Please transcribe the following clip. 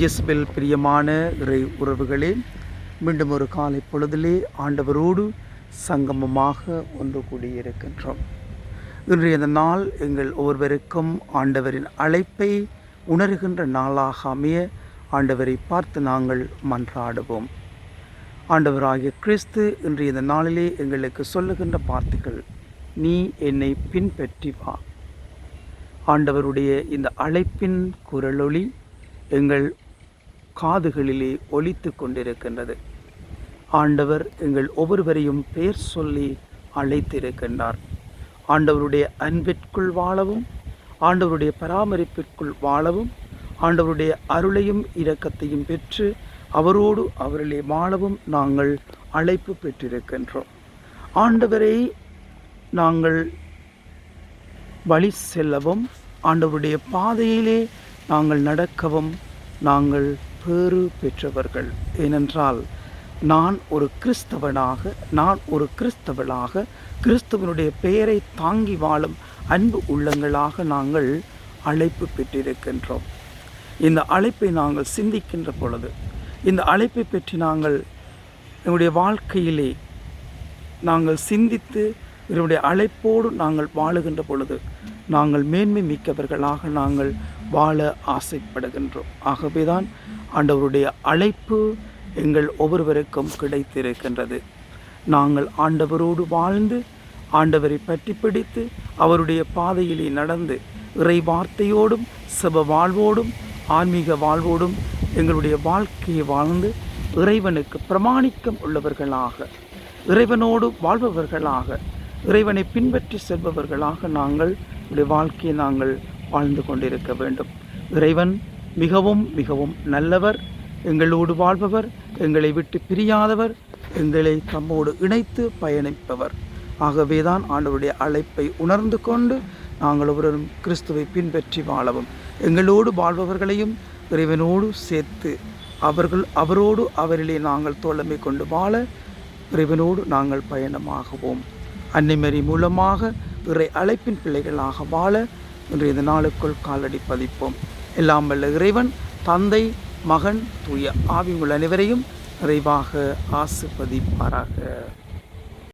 இயேசுவில் பிரியமான இறை உறவுகளே மீண்டும் ஒரு காலை பொழுதிலே ஆண்டவரோடு சங்கமமாக ஒன்று கூடியிருக்கின்றோம். இன்றைய இந்த நாள் எங்கள் ஒவ்வொருவருக்கும் ஆண்டவரின் அழைப்பை உணர்கின்ற நாளாக அமைய ஆண்டவரை பார்த்து நாங்கள் மன்றாடுவோம். ஆண்டவராகிய கிறிஸ்து இன்றைய இந்த நாளிலே எங்களுக்கு சொல்லுகின்ற வார்த்தைகள் நீ என்னை பின்பற்றி வா. ஆண்டவருடைய இந்த அழைப்பின் குரலொளி எங்கள் காதுகளிலே ஒலித்து கொண்டிருக்கின்றது. ஆண்டவர் எங்கள் ஒவ்வொருவரையும் பெயர் சொல்லி அழைத்திருக்கின்றார். ஆண்டவருடைய அன்பிற்குள் வாழவும் ஆண்டவருடைய பராமரிப்பிற்குள் வாழவும் ஆண்டவருடைய அருளையும் இரக்கத்தையும் பெற்று அவரோடு அவர்களே வாழவும் நாங்கள் அழைப்பு பெற்றிருக்கின்றோம். ஆண்டவரை நாங்கள் வழி செல்லவும் ஆண்டவருடைய பாதையிலே நாங்கள் நடக்கவும் நாங்கள் பேறு பெற்றவர்கள். ஏனென்றால் நான் ஒரு கிறிஸ்தவனாக நான் ஒரு கிறிஸ்தவளாக கிறிஸ்தவனுடைய பெயரை தாங்கி வாழும் அன்பு உள்ளங்களாக நாங்கள் அழைப்பு பெற்றிருக்கின்றோம். இந்த அழைப்பை நாங்கள் சிந்திக்கின்ற பொழுது இந்த அழைப்பை பற்றி நாங்கள் எங்களுடைய வாழ்க்கையிலே நாங்கள் சிந்தித்து இவருடைய அழைப்போடு நாங்கள் வாழுகின்ற பொழுது நாங்கள் மேன்மை மிக்கவர்களாக நாங்கள் வாழ ஆசைப்படுகின்றோம். ஆகவேதான் ஆண்டவருடைய அழைப்பு எங்கள் ஒவ்வொருவருக்கும் கிடைத்திருக்கின்றது. நாங்கள் ஆண்டவரோடு வாழ்ந்து ஆண்டவரை பற்றி பிடித்து அவருடைய பாதையிலே நடந்து இறை வார்த்தையோடும் செப வாழ்வோடும் ஆன்மீக வாழ்வோடும் எங்களுடைய வாழ்க்கையை வாழ்ந்து இறைவனுக்கு பிரமாணிக்கம் உள்ளவர்களாக இறைவனோடு வாழ்பவர்களாக இறைவனை பின்பற்றி செல்பவர்களாக நாங்கள் உடைய வாழ்க்கையை நாங்கள் வாழ்ந்து கொண்டிருக்க வேண்டும். இறைவன் மிகவும் மிகவும் நல்லவர். எங்களோடு வாழ்பவர் எங்களை விட்டு பிரியாதவர். எங்களை தம்மோடு இணைத்து பயணிப்பவர். ஆகவேதான் ஆண்டவருடைய அழைப்பை உணர்ந்து கொண்டு நாங்கள் ஒவ்வொருவரும் கிறிஸ்துவை பின்பற்றி வாழவும். எங்களோடு வாழ்பவர்களையும் இறைவனோடு சேர்த்து அவர்கள் அவரோடு அவரிலே நாங்கள் தோழமை கொண்டு வாழ இறைவனோடு நாங்கள் பயணமாகவும். அன்னைமரி மூலமாக இறை அழைப்பின் பிள்ளைகளாக வாழ இன்றைய இந்த நாளுக்குள் காலடி பதிப்போம். எல்லாம் வல்ல இறைவன் தந்தை மகன் தூய ஆவி உள்ள அனைவரையும் நிறைவாக ஆசிர்வதிப்பாராக.